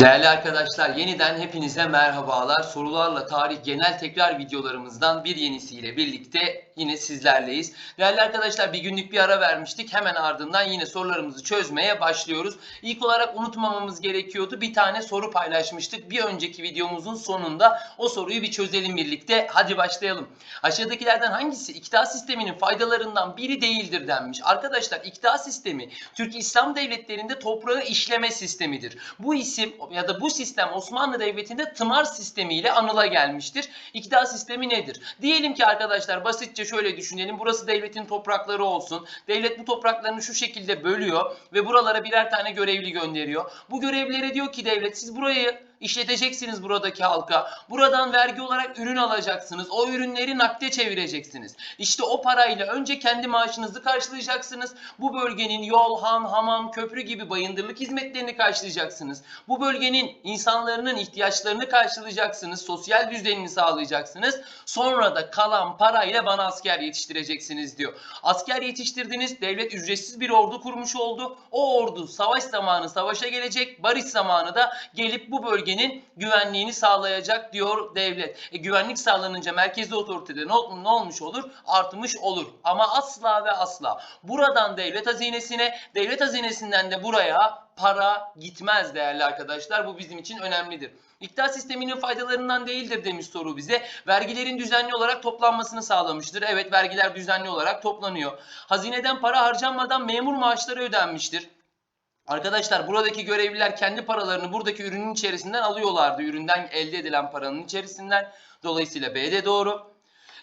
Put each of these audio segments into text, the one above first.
Değerli arkadaşlar yeniden hepinize merhabalar. Sorularla tarih genel tekrar videolarımızdan bir yenisiyle birlikte yine sizlerleyiz. Değerli arkadaşlar bir günlük bir ara vermiştik. Hemen ardından yine sorularımızı çözmeye başlıyoruz. İlk olarak unutmamamız gerekiyordu. Bir tane soru paylaşmıştık. Bir önceki videomuzun sonunda o soruyu bir çözelim birlikte. Hadi başlayalım. Aşağıdakilerden hangisi iktidar sisteminin faydalarından biri değildir denmiş. Arkadaşlar iktidar sistemi Türk İslam devletlerinde toprağı işleme sistemidir. Bu isim ya da bu sistem Osmanlı Devleti'nde tımar sistemiyle anıla gelmiştir. İktidar sistemi nedir? Diyelim ki arkadaşlar basitçe şöyle düşünelim. Burası devletin toprakları olsun. Devlet bu topraklarını şu şekilde bölüyor ve buralara birer tane görevli gönderiyor. Bu görevlilere diyor ki devlet siz burayı işleteceksiniz buradaki halka. Buradan vergi olarak ürün alacaksınız. O ürünleri nakde çevireceksiniz. İşte o parayla önce kendi maaşınızı karşılayacaksınız. Bu bölgenin yol, han, hamam, köprü gibi bayındırlık hizmetlerini karşılayacaksınız. Bu bölgenin insanların ihtiyaçlarını karşılayacaksınız. Sosyal düzenini sağlayacaksınız. Sonra da kalan parayla bana asker yetiştireceksiniz diyor. Asker yetiştirdiniz. Devlet ücretsiz bir ordu kurmuş oldu. O ordu savaş zamanı savaşa gelecek. Barış zamanı da gelip bu bölgenin güvenliğini sağlayacak diyor devlet. E, güvenlik sağlanınca merkezi otoritede ne, ne olmuş olur? Artmış olur. Ama asla ve asla buradan devlet hazinesine, devlet hazinesinden de buraya para gitmez değerli arkadaşlar. Bu bizim için önemlidir. İktidar sisteminin faydalarından değildir demiş soru bize. Vergilerin düzenli olarak toplanmasını sağlamıştır. Evet vergiler düzenli olarak toplanıyor. Hazineden para harcanmadan memur maaşları ödenmiştir. Arkadaşlar buradaki görevliler kendi paralarını buradaki ürünün içerisinden alıyorlardı. Üründen elde edilen paranın içerisinden. Dolayısıyla B de doğru.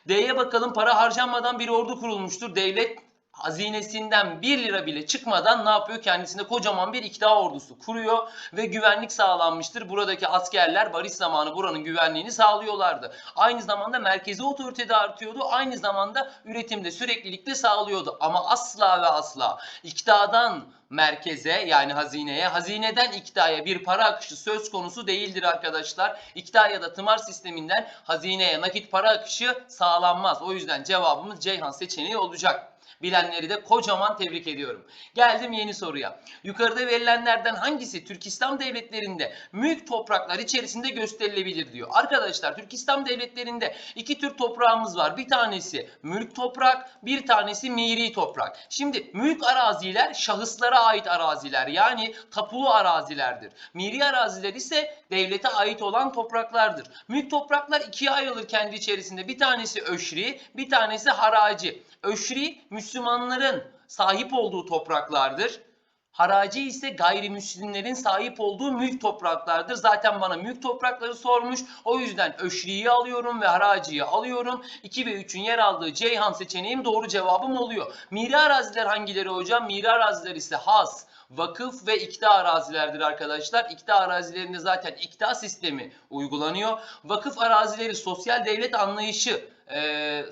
D'ye bakalım para harcanmadan bir ordu kurulmuştur. Devlet hazinesinden 1 lira bile çıkmadan ne yapıyor? Kendisine kocaman bir iktidar ordusu kuruyor ve güvenlik sağlanmıştır. Buradaki askerler barış zamanı buranın güvenliğini sağlıyorlardı. Aynı zamanda merkezi otoritede artıyordu. Aynı zamanda üretimde süreklilikte sağlıyordu. Ama asla ve asla iktidardan merkeze yani hazineye, hazineden iktidaya bir para akışı söz konusu değildir arkadaşlar. İktidar ya da tımar sisteminden hazineye nakit para akışı sağlanmaz. O yüzden cevabımız Ceyhan seçeneği olacak. Bilenleri de kocaman tebrik ediyorum. Geldim yeni soruya. Yukarıda verilenlerden hangisi Türk İslam devletlerinde mülk topraklar içerisinde gösterilebilir diyor. Arkadaşlar Türk İslam devletlerinde iki tür toprağımız var. Bir tanesi mülk toprak, bir tanesi miri toprak. Şimdi mülk araziler şahıslara ait araziler yani tapulu arazilerdir. Miri araziler ise devlete ait olan topraklardır. Mülk topraklar ikiye ayrılır kendi içerisinde. Bir tanesi öşri, bir tanesi haraci. Öşri Müslümanların sahip olduğu topraklardır. Haraci ise gayrimüslimlerin sahip olduğu mülk topraklardır. Zaten bana mülk toprakları sormuş. O yüzden öşriyi alıyorum ve haraciyi alıyorum. 2 ve 3'ün yer aldığı Ceyhan seçeneğim doğru cevabım oluyor. Miri araziler hangileri hocam? Miri araziler ise has, vakıf ve ikta arazilerdir arkadaşlar. İkta arazilerinde zaten ikta sistemi uygulanıyor. Vakıf arazileri sosyal devlet anlayışı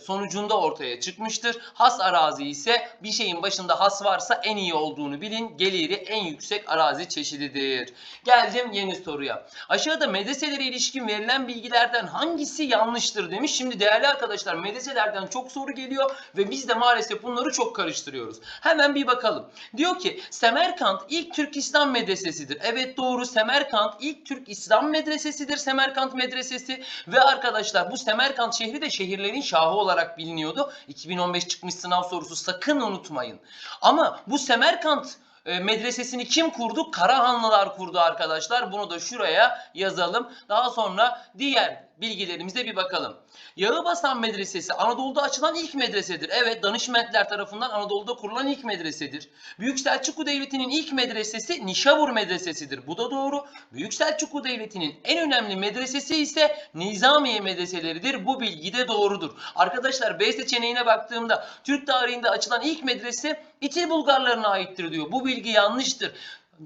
sonucunda ortaya çıkmıştır. Has arazi ise bir şeyin başında has varsa en iyi olduğunu bilin. Geliri en yüksek arazi çeşididir. Geldim yeni soruya. Aşağıda medreselere ilişkin verilen bilgilerden hangisi yanlıştır demiş. Şimdi değerli arkadaşlar medreselerden çok soru geliyor ve biz de maalesef bunları çok karıştırıyoruz. Hemen bir bakalım. Diyor ki Semerkant ilk Türk İslam medresesidir. Evet doğru Semerkant ilk Türk İslam medresesidir. Semerkant medresesi ve arkadaşlar bu Semerkant şehri de şehirlerin şahı olarak biliniyordu. 2015 çıkmış sınav sorusu sakın unutmayın. Ama bu Semerkant e, medresesini kim kurdu? Karahanlılar kurdu arkadaşlar. Bunu da şuraya yazalım. Daha sonra diğer bilgilerimize bir bakalım. Yağıbasan Medresesi Anadolu'da açılan ilk medresedir. Evet Danışmentler tarafından Anadolu'da kurulan ilk medresedir. Büyük Selçuklu Devleti'nin ilk medresesi Nişabur Medresesidir. Bu da doğru. Büyük Selçuklu Devleti'nin en önemli medresesi ise Nizamiye medreseleridir. Bu bilgi de doğrudur. Arkadaşlar B seçeneğine baktığımda Türk tarihinde açılan ilk medrese İtil Bulgarlarına aittir diyor. Bu bilgi yanlıştır.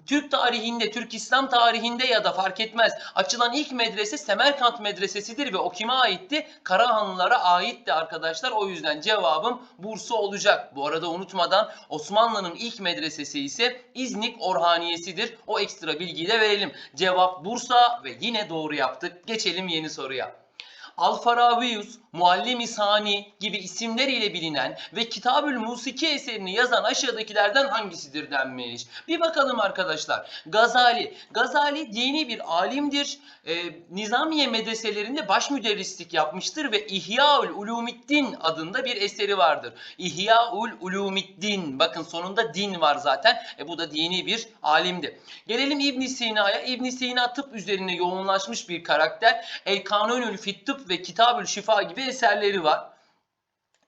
Türk tarihinde, Türk İslam tarihinde ya da fark etmez. Açılan ilk medrese Semerkant Medresesidir ve o kime aitti? Karahanlılara aitti arkadaşlar. O yüzden cevabım Bursa olacak. Bu arada unutmadan Osmanlı'nın ilk medresesi ise İznik Orhaniyesidir. O ekstra bilgiyi de verelim. Cevap Bursa ve yine doğru yaptık. Geçelim yeni soruya. Al-Farabiyus, Muallim-i Sani gibi isimleriyle bilinen ve Kitabül Musiki eserini yazan aşağıdakilerden hangisidir denmiş. Bir bakalım arkadaşlar. Gazali. Gazali dini bir alimdir. Ee, Nizamiye medreselerinde baş müderrislik yapmıştır ve İhyaül Ulumiddin adında bir eseri vardır. İhyaül Ulumiddin. Bakın sonunda din var zaten. E, bu da dini bir alimdi. Gelelim İbn Sina'ya. İbn Sina tıp üzerine yoğunlaşmış bir karakter. El Kanunül Fit Tıp ve Kitabül Şifa gibi eserleri var.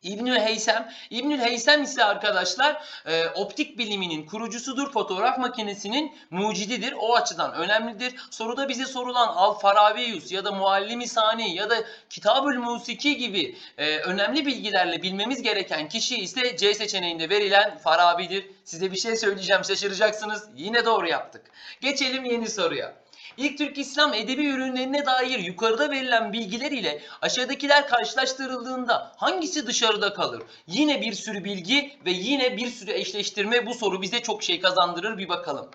İbnül Heysem. İbnül Heysem ise arkadaşlar e, optik biliminin kurucusudur. Fotoğraf makinesinin mucididir. O açıdan önemlidir. Soruda bize sorulan Al-Farabiyus ya da Muallim-i Sani ya da Kitabül Musiki gibi e, önemli bilgilerle bilmemiz gereken kişi ise C seçeneğinde verilen Farabi'dir. Size bir şey söyleyeceğim şaşıracaksınız. Yine doğru yaptık. Geçelim yeni soruya. İlk Türk İslam edebi ürünlerine dair yukarıda verilen bilgiler ile aşağıdakiler karşılaştırıldığında hangisi dışarıda kalır? Yine bir sürü bilgi ve yine bir sürü eşleştirme bu soru bize çok şey kazandırır bir bakalım.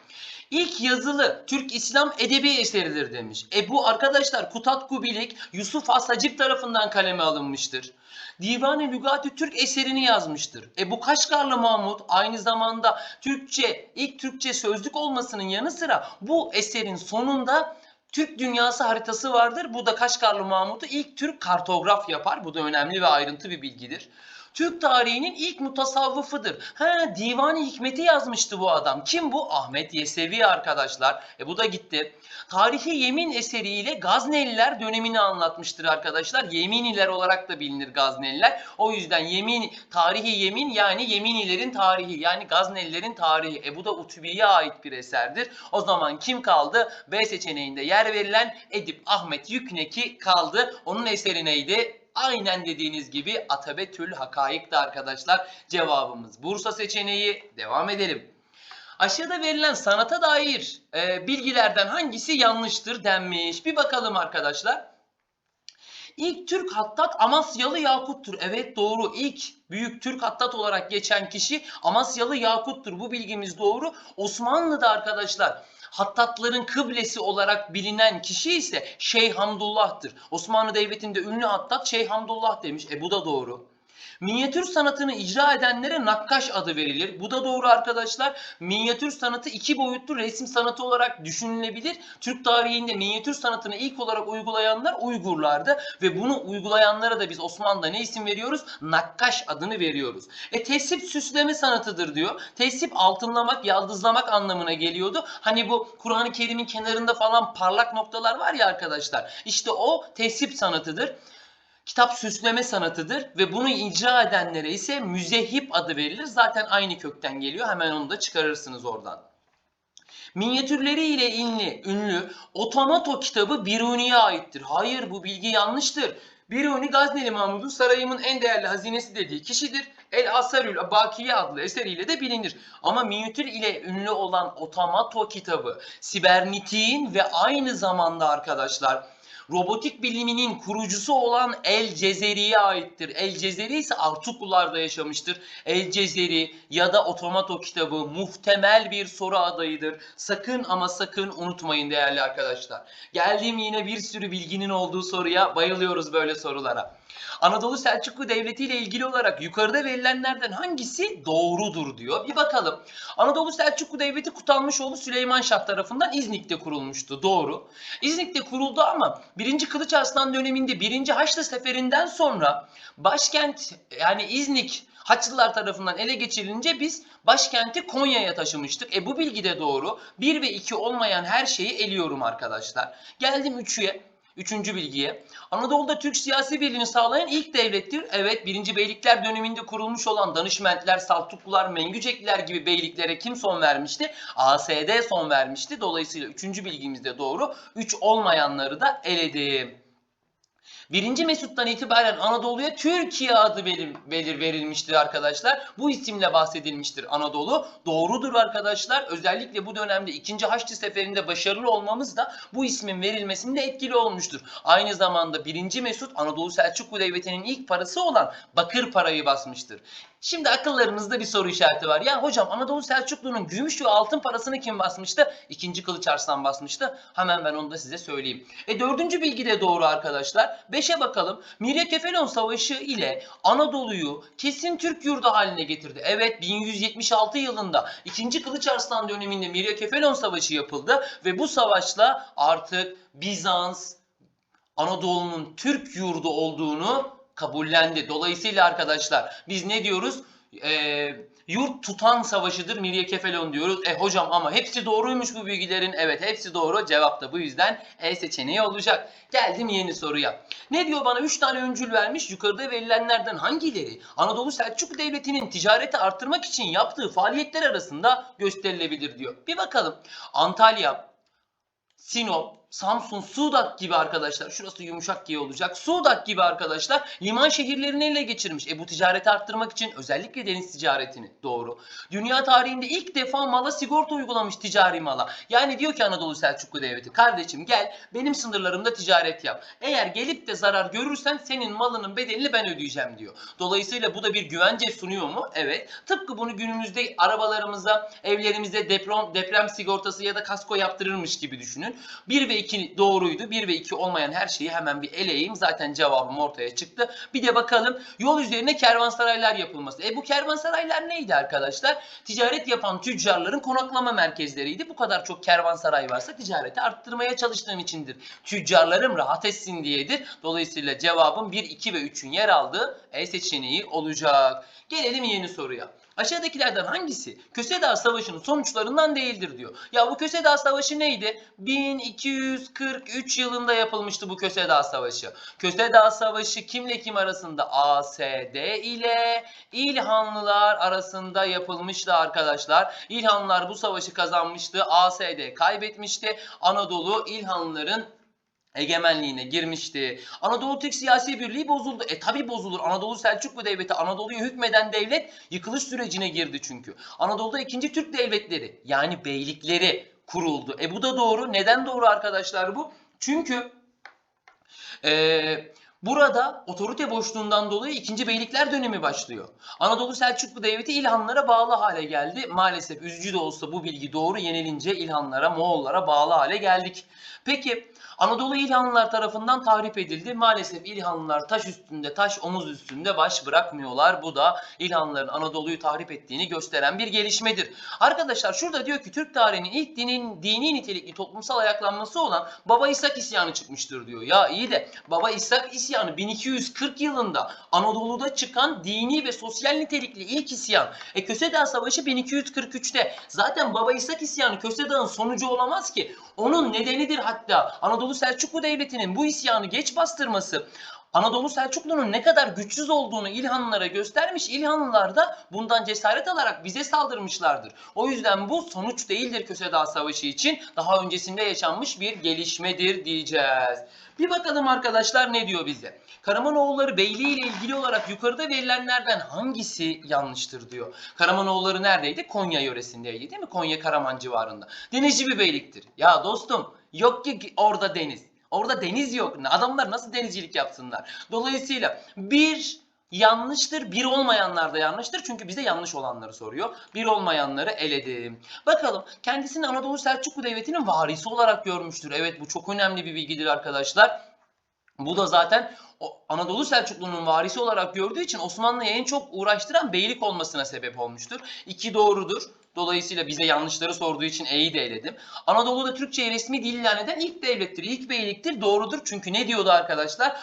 İlk yazılı Türk İslam edebi eseridir demiş. E bu arkadaşlar Kutat Kubilik Yusuf Has Hacip tarafından kaleme alınmıştır. Divan-ı Lügat-ı Türk eserini yazmıştır. E bu Kaşgarlı Mahmut aynı zamanda Türkçe, ilk Türkçe sözlük olmasının yanı sıra bu eserin sonunda Türk dünyası haritası vardır. Bu da Kaşgarlı Mahmut'u ilk Türk kartograf yapar. Bu da önemli ve ayrıntı bir bilgidir. Türk tarihinin ilk mutasavvıfıdır. Ha, Divan-ı Hikmet'i yazmıştı bu adam. Kim bu? Ahmet Yesevi arkadaşlar. E bu da gitti. Tarihi Yemin eseriyle Gazneliler dönemini anlatmıştır arkadaşlar. Yeminiler olarak da bilinir Gazneliler. O yüzden yemin, tarihi yemin yani Yeminilerin tarihi yani Gaznelilerin tarihi. E bu da Utubi'ye ait bir eserdir. O zaman kim kaldı? B seçeneğinde yer verilen Edip Ahmet Yükneki kaldı. Onun eseri neydi? Aynen dediğiniz gibi Atabetül Hakaik'ti arkadaşlar. Cevabımız Bursa seçeneği. Devam edelim. Aşağıda verilen sanata dair e, bilgilerden hangisi yanlıştır denmiş. Bir bakalım arkadaşlar. İlk Türk hattat Amasyalı Yakut'tur. Evet doğru. İlk büyük Türk hattat olarak geçen kişi Amasyalı Yakut'tur. Bu bilgimiz doğru. Osmanlı'da arkadaşlar hattatların kıblesi olarak bilinen kişi ise Şeyh Hamdullah'tır. Osmanlı Devleti'nde ünlü hattat Şeyh Hamdullah demiş. E bu da doğru. Minyatür sanatını icra edenlere nakkaş adı verilir. Bu da doğru arkadaşlar. Minyatür sanatı iki boyutlu resim sanatı olarak düşünülebilir. Türk tarihinde minyatür sanatını ilk olarak uygulayanlar Uygurlardı ve bunu uygulayanlara da biz Osmanlı'da ne isim veriyoruz? Nakkaş adını veriyoruz. E tesip süsleme sanatıdır diyor. Tesip altınlamak, yaldızlamak anlamına geliyordu. Hani bu Kur'an-ı Kerim'in kenarında falan parlak noktalar var ya arkadaşlar. İşte o tesip sanatıdır. Kitap süsleme sanatıdır ve bunu icra edenlere ise müzehip adı verilir. Zaten aynı kökten geliyor. Hemen onu da çıkarırsınız oradan. Minyatürleri ile ünlü, ünlü Otomato kitabı Biruni'ye aittir. Hayır bu bilgi yanlıştır. Biruni Gazneli Mahmud'un sarayımın en değerli hazinesi dediği kişidir. El Asarül Bakiye adlı eseriyle de bilinir. Ama minyatür ile ünlü olan Otomato kitabı Sibernitik'in ve aynı zamanda arkadaşlar robotik biliminin kurucusu olan El Cezeri'ye aittir. El Cezeri ise Artuklularda yaşamıştır. El Cezeri ya da Otomato kitabı muhtemel bir soru adayıdır. Sakın ama sakın unutmayın değerli arkadaşlar. Geldiğim yine bir sürü bilginin olduğu soruya bayılıyoruz böyle sorulara. Anadolu Selçuklu Devleti ile ilgili olarak yukarıda verilenlerden hangisi doğrudur diyor. Bir bakalım. Anadolu Selçuklu Devleti Kutalmışoğlu Süleyman Şah tarafından İznik'te kurulmuştu. Doğru. İznik'te kuruldu ama 1. Kılıç Arslan döneminde 1. Haçlı Seferinden sonra başkent yani İznik Haçlılar tarafından ele geçirilince biz başkenti Konya'ya taşımıştık. E bu bilgi de doğru. 1 ve 2 olmayan her şeyi eliyorum arkadaşlar. Geldim 3'üye. Üçüncü bilgiye. Anadolu'da Türk siyasi birliğini sağlayan ilk devlettir. Evet, 1. Beylikler döneminde kurulmuş olan Danışmentler, Saltuklular, Mengücekliler gibi beyliklere kim son vermişti? ASD son vermişti. Dolayısıyla üçüncü bilgimiz de doğru. Üç olmayanları da eledim. Birinci Mesut'tan itibaren Anadolu'ya Türkiye adı belir, belir verilmiştir arkadaşlar. Bu isimle bahsedilmiştir Anadolu. Doğrudur arkadaşlar. Özellikle bu dönemde 2. Haçlı Seferi'nde başarılı olmamız da bu ismin verilmesinde etkili olmuştur. Aynı zamanda 1. Mesut Anadolu Selçuklu Devleti'nin ilk parası olan bakır parayı basmıştır. Şimdi akıllarınızda bir soru işareti var. Ya hocam Anadolu Selçuklu'nun gümüş ve altın parasını kim basmıştı? İkinci Kılıç Arslan basmıştı. Hemen ben onu da size söyleyeyim. E dördüncü bilgi de doğru arkadaşlar. Beşe bakalım. Mirya Kefelon Savaşı ile Anadolu'yu kesin Türk yurdu haline getirdi. Evet 1176 yılında ikinci Kılıç Arslan döneminde Mirya Kefelon Savaşı yapıldı ve bu savaşla artık Bizans Anadolu'nun Türk yurdu olduğunu kabullendi. Dolayısıyla arkadaşlar biz ne diyoruz? Ee, yurt tutan savaşıdır Mirya Kefelon diyoruz. E hocam ama hepsi doğruymuş bu bilgilerin. Evet hepsi doğru. Cevap da bu yüzden E seçeneği olacak. Geldim yeni soruya. Ne diyor bana 3 tane öncül vermiş. Yukarıda verilenlerden hangileri Anadolu Selçuklu Devleti'nin ticareti arttırmak için yaptığı faaliyetler arasında gösterilebilir diyor. Bir bakalım. Antalya, Sinop, Samsun, Sudak gibi arkadaşlar. Şurası yumuşak G olacak. Sudak gibi arkadaşlar liman şehirlerini ele geçirmiş. E bu ticareti arttırmak için özellikle deniz ticaretini. Doğru. Dünya tarihinde ilk defa mala sigorta uygulamış ticari mala. Yani diyor ki Anadolu Selçuklu Devleti kardeşim gel benim sınırlarımda ticaret yap. Eğer gelip de zarar görürsen senin malının bedelini ben ödeyeceğim diyor. Dolayısıyla bu da bir güvence sunuyor mu? Evet. Tıpkı bunu günümüzde arabalarımıza, evlerimize deprem, deprem sigortası ya da kasko yaptırırmış gibi düşünün. 1 ve 2 doğruydu. 1 ve 2 olmayan her şeyi hemen bir eleyeyim. Zaten cevabım ortaya çıktı. Bir de bakalım yol üzerine kervansaraylar yapılması. E bu kervansaraylar neydi arkadaşlar? Ticaret yapan tüccarların konaklama merkezleriydi. Bu kadar çok kervansaray varsa ticareti arttırmaya çalıştığım içindir. Tüccarlarım rahat etsin diyedir. Dolayısıyla cevabım 1, 2 ve 3'ün yer aldığı E seçeneği olacak. Gelelim yeni soruya. Aşağıdakilerden hangisi Köse Savaşı'nın sonuçlarından değildir diyor. Ya bu Köse Savaşı neydi? 1243 yılında yapılmıştı bu Köse Savaşı. Köse Savaşı kimle kim arasında? ASD ile İlhanlılar arasında yapılmıştı arkadaşlar. İlhanlılar bu savaşı kazanmıştı. ASD kaybetmişti. Anadolu İlhanlıların egemenliğine girmişti. Anadolu Türk siyasi birliği bozuldu. E tabi bozulur. Anadolu Selçuklu Devleti Anadolu'yu hükmeden devlet yıkılış sürecine girdi çünkü. Anadolu'da ikinci Türk devletleri yani beylikleri kuruldu. E bu da doğru. Neden doğru arkadaşlar bu? Çünkü eee Burada otorite boşluğundan dolayı 2. Beylikler dönemi başlıyor. Anadolu Selçuklu Devleti İlhanlara bağlı hale geldi. Maalesef üzücü de olsa bu bilgi doğru yenilince İlhanlara, Moğollara bağlı hale geldik. Peki Anadolu İlhanlılar tarafından tahrip edildi. Maalesef İlhanlılar taş üstünde, taş omuz üstünde baş bırakmıyorlar. Bu da İlhanlıların Anadolu'yu tahrip ettiğini gösteren bir gelişmedir. Arkadaşlar şurada diyor ki Türk tarihinin ilk dinin, dini nitelikli toplumsal ayaklanması olan Baba İshak isyanı çıkmıştır diyor. Ya iyi de Baba İshak isyanı 1240 yılında Anadolu'da çıkan dini ve sosyal nitelikli ilk isyan. E Köse Savaşı 1243'te. Zaten Baba İshak isyanı Köse Dağı'nın sonucu olamaz ki. Onun nedenidir hatta Anadolu Selçuklu Devleti'nin bu isyanı geç bastırması Anadolu Selçuklu'nun ne kadar güçsüz olduğunu İlhanlılara göstermiş. İlhanlılar da bundan cesaret alarak bize saldırmışlardır. O yüzden bu sonuç değildir Köse Dağı Savaşı için. Daha öncesinde yaşanmış bir gelişmedir diyeceğiz. Bir bakalım arkadaşlar ne diyor bize. Karamanoğulları Beyliği ile ilgili olarak yukarıda verilenlerden hangisi yanlıştır diyor. Karamanoğulları neredeydi? Konya yöresindeydi değil mi? Konya Karaman civarında. Denizci bir beyliktir. Ya dostum yok ki orada deniz. Orada deniz yok. Adamlar nasıl denizcilik yapsınlar? Dolayısıyla bir yanlıştır, bir olmayanlar da yanlıştır. Çünkü bize yanlış olanları soruyor. Bir olmayanları eledim. Bakalım kendisini Anadolu Selçuklu Devleti'nin varisi olarak görmüştür. Evet bu çok önemli bir bilgidir arkadaşlar. Bu da zaten Anadolu Selçuklu'nun varisi olarak gördüğü için Osmanlı'ya en çok uğraştıran beylik olmasına sebep olmuştur. İki doğrudur. Dolayısıyla bize yanlışları sorduğu için E'yi de eledim. Anadolu'da Türkçeyi resmi dil ilan eden ilk devlettir, ilk beyliktir. Doğrudur çünkü ne diyordu arkadaşlar?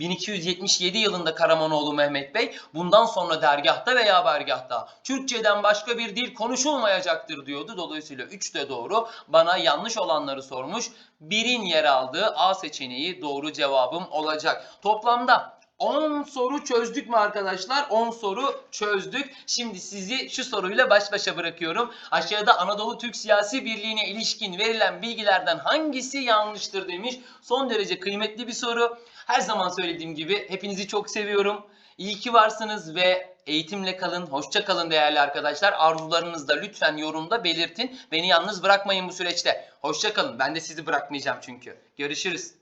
1277 yılında Karamanoğlu Mehmet Bey bundan sonra dergahta veya bergahta Türkçeden başka bir dil konuşulmayacaktır diyordu. Dolayısıyla 3 de doğru. Bana yanlış olanları sormuş. Birin yer aldığı A seçeneği doğru cevabım olacak. Toplamda 10 soru çözdük mü arkadaşlar? 10 soru çözdük. Şimdi sizi şu soruyla baş başa bırakıyorum. Aşağıda Anadolu Türk Siyasi Birliği'ne ilişkin verilen bilgilerden hangisi yanlıştır demiş. Son derece kıymetli bir soru. Her zaman söylediğim gibi hepinizi çok seviyorum. İyi ki varsınız ve eğitimle kalın. Hoşça kalın değerli arkadaşlar. Arzularınızı da lütfen yorumda belirtin. Beni yalnız bırakmayın bu süreçte. Hoşça kalın. Ben de sizi bırakmayacağım çünkü. Görüşürüz.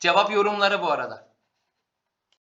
Cevap yorumlara bu arada.